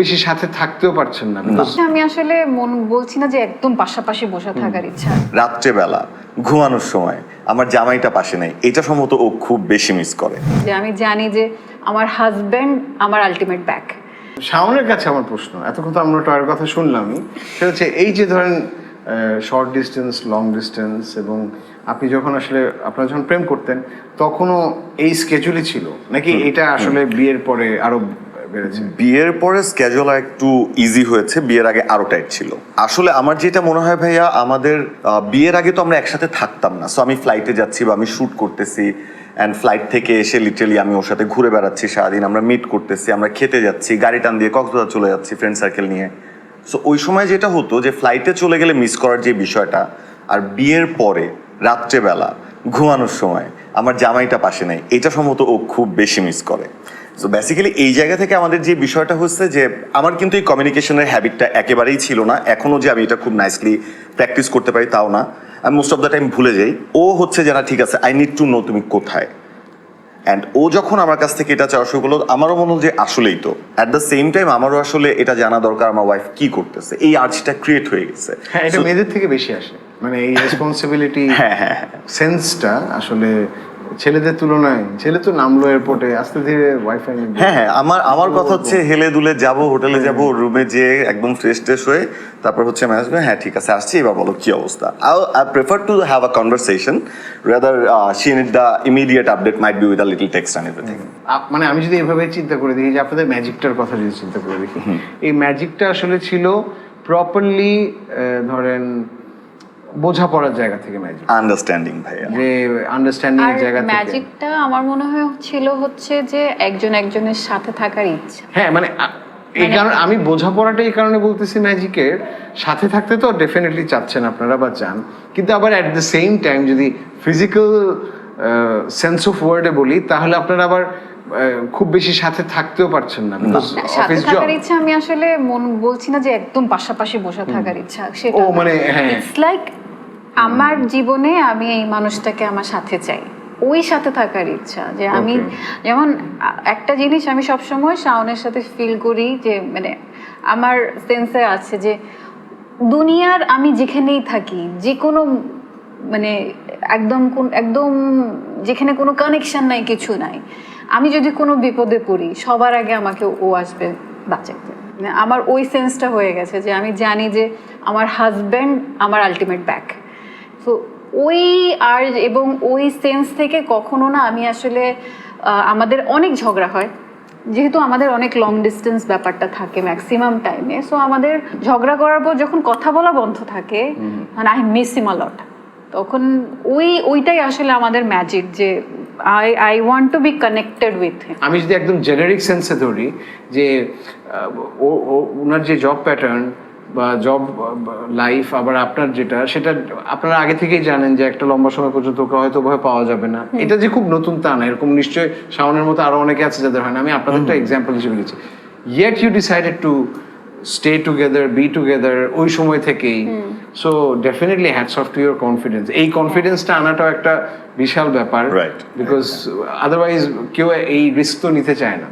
বেশি সাথে থাকতেও পারছেন না। আমি আসলে মন বলছি না যে একদম পাশাপাশি বসে থাকার ইচ্ছা। রাত্রেবেলা ঘুমানোর সময় আমার জামাইটা পাশে নেই এটা সম্ভবত ও খুব বেশি মিস করে। যে আমি জানি যে আমার হাজবেন্ড আমার আলটিমেট ব্যাক শাওনের কাছে আমার প্রশ্ন এতক্ষণ তো আমরা টয়ের কথা শুনলামই। সেটা হচ্ছে এই যে ধরেন শর্ট ডিস্টেন্স লং ডিস্টেন্স এবং আপনি যখন আসলে আপনারা যখন প্রেম করতেন তখনও এই স্কেজুলই ছিল। নাকি এটা আসলে বিয়ের পরে আরও বিয়ের পরে স্ক্যাজুয়াল একটু ইজি হয়েছে, বিয়ের আগে আরও টাইট ছিল। আসলে আমার যেটা মনে হয় ভাইয়া, আমাদের বিয়ের আগে তো আমরা একসাথে থাকতাম না। সো আমি ফ্লাইটে যাচ্ছি বা আমি শুট করতেছি অ্যান্ড ফ্লাইট থেকে এসে লিটারালি আমি ওর সাথে ঘুরে বেড়াচ্ছি সারাদিন, আমরা মিট করতেছি, আমরা খেতে যাচ্ছি, গাড়ি টান দিয়ে কক্সবাজার চলে যাচ্ছি ফ্রেন্ড সার্কেল নিয়ে। সো ওই সময় যেটা হতো যে ফ্লাইটে চলে গেলে মিস করার যে বিষয়টা, আর বিয়ের পরে, রাত্রেবেলা, ঘুমানোর সময়, আমার জামাইটা পাশে নেই, এটা সম্ভবত ও খুব বেশি মিস করে। সো বেসিক্যালি এই জায়গা থেকে আমাদের যে বিষয়টা হচ্ছে যে আমার কিন্তু এই কমিউনিকেশনের হ্যাবিটটা একেবারেই ছিল না। এখনও যে আমি এটা খুব নাইসলি প্র্যাকটিস করতে পারি তাও না। আমি মোস্ট অফ দ্য টাইম ভুলে যাই। ও হচ্ছে যে ঠিক আছে আই নিড টু নো তুমি কোথায়? অ্যান্ড ও যখন আমার কাছ থেকে এটা চাওয়া শুরু করল আমারও মনে হলো যে আসলেই তো। অ্যাট দ্য সেম টাইম আমারও আসলে এটা জানা দরকার আমার ওয়াইফ কি করতেছে। এই আর্জটা ক্রিয়েট হয়ে গেছে। হ্যাঁ এটা মেয়েদের থেকে বেশি আসে। মানে এই রেসপন্সিবিলিটি হ্যাঁ হ্যাঁ হ্যাঁ। সেন্সটা আসলে ছেলেদের তুলনায় ছেলে তো নামলো এয়ারপোর্টে আস্তে ধীরে ওয়াইফাই হ্যাঁ হ্যাঁ আমার আমার কথা হচ্ছে হেলে দুলে যাব হোটেলে যাব রুমে যেয়ে একদম ফ্রেশ ট্রেশ হয়ে তারপর হচ্ছে ম্যানেজ হ্যাঁ ঠিক আছে আসছি এবার বলো কি অবস্থা? I prefer to have a conversation rather she need the immediate update might be with a little text and everything মানে আমি যদি এভাবে চিন্তা করে দেখি যে আপনাদের ম্যাজিকটার কথা যদি চিন্তা করে দেখি এই ম্যাজিকটা আসলে ছিল প্রপারলি ধরেন বোঝাপড়ার জায়গা থেকে ম্যাজিক আন্ডারস্ট্যান্ডিং ভাইয়া। যে আন্ডারস্ট্যান্ডিং এর জায়গা থেকে। ম্যাজিকটা আমার মনে হয় ছিল হচ্ছে যে একজন একজনের সাথে থাকার ইচ্ছা। হ্যাঁ মানে এই মানে- কারণে আমি বোঝাপড়াটা এই কারণে বলতেছি ম্যাজিকের সাথে থাকতে তো ডেফিনেটলি চাচ্ছেন আপনারা বা চান। কিন্তু আবার অ্যাট দ্য সেম টাইম যদি ফিজিক্যাল সেন্স অফ ওয়ার্ডে বলি তাহলে আপনারা আবার আহ, খুব বেশি সাথে থাকতেও পারছেন না। না, সাথে থাকার ইচ্ছা আমি আসলে মন বলছি না যে একদম পাশাপাশি বসে থাকার ইচ্ছা সেটা ও, মানে, হ্যাঁ। ইটস লাইক আমার জীবনে আমি এই মানুষটাকে আমার সাথে চাই। ওই সাথে থাকার ইচ্ছা যে আমি যেমন একটা জিনিস আমি সবসময় শাওনের সাথে ফিল করি যে মানে আমার সেন্সে আছে যে দুনিয়ার আমি যেখানেই থাকি যে কোনো মানে একদম কোন একদম যেখানে কোনো কানেকশন নাই কিছু নাই আমি যদি কোনো বিপদে পড়ি সবার আগে আমাকে ও আসবে বাঁচাতে। মানে আমার ওই সেন্সটা হয়ে গেছে যে আমি জানি যে আমার হাজব্যান্ড আমার আলটিমেট ব্যাক তো ওই আর এবং ওই সেন্স থেকে কখনো না আমি আসলে আমাদের অনেক ঝগড়া হয়। যেহেতু আমাদের অনেক লং ডিস্টেন্স ব্যাপারটা থাকে ম্যাক্সিমাম টাইমে সো আমাদের ঝগড়া করার পর যখন কথা বলা বন্ধ থাকে মানে আই মিস ইম লট তখন ওই ওইটাই আসলে আমাদের ম্যাজিক যে I I want to be connected with আমি যদি একদম জেনারিক সেন্সে ধরি যে ওনার যে জব প্যাটার্ন বা জব লাইফ আবার আপনার যেটা সেটা আপনারা আগে থেকেই জানেন যে একটা লম্বা সময় পর্যন্ত ওকে হয়তো ভয় পাওয়া যাবে না। এটা যে খুব নতুন তা না এরকম নিশ্চয়ই শাওনের মতো আরও অনেকে আছে যাদের হয় না। আমি আপনাদের একটা এক্সাম্পল হিসেবে দিচ্ছি। Yet you decided to stay together be together ওই সময় থেকেই। So definitely hats off to your confidence এই কনফিডেন্সটা আনাটাও একটা বিশাল ব্যাপার. বিকজ আদারওয়াইজ কেউ এই রিস্ক তো নিতে চায় না।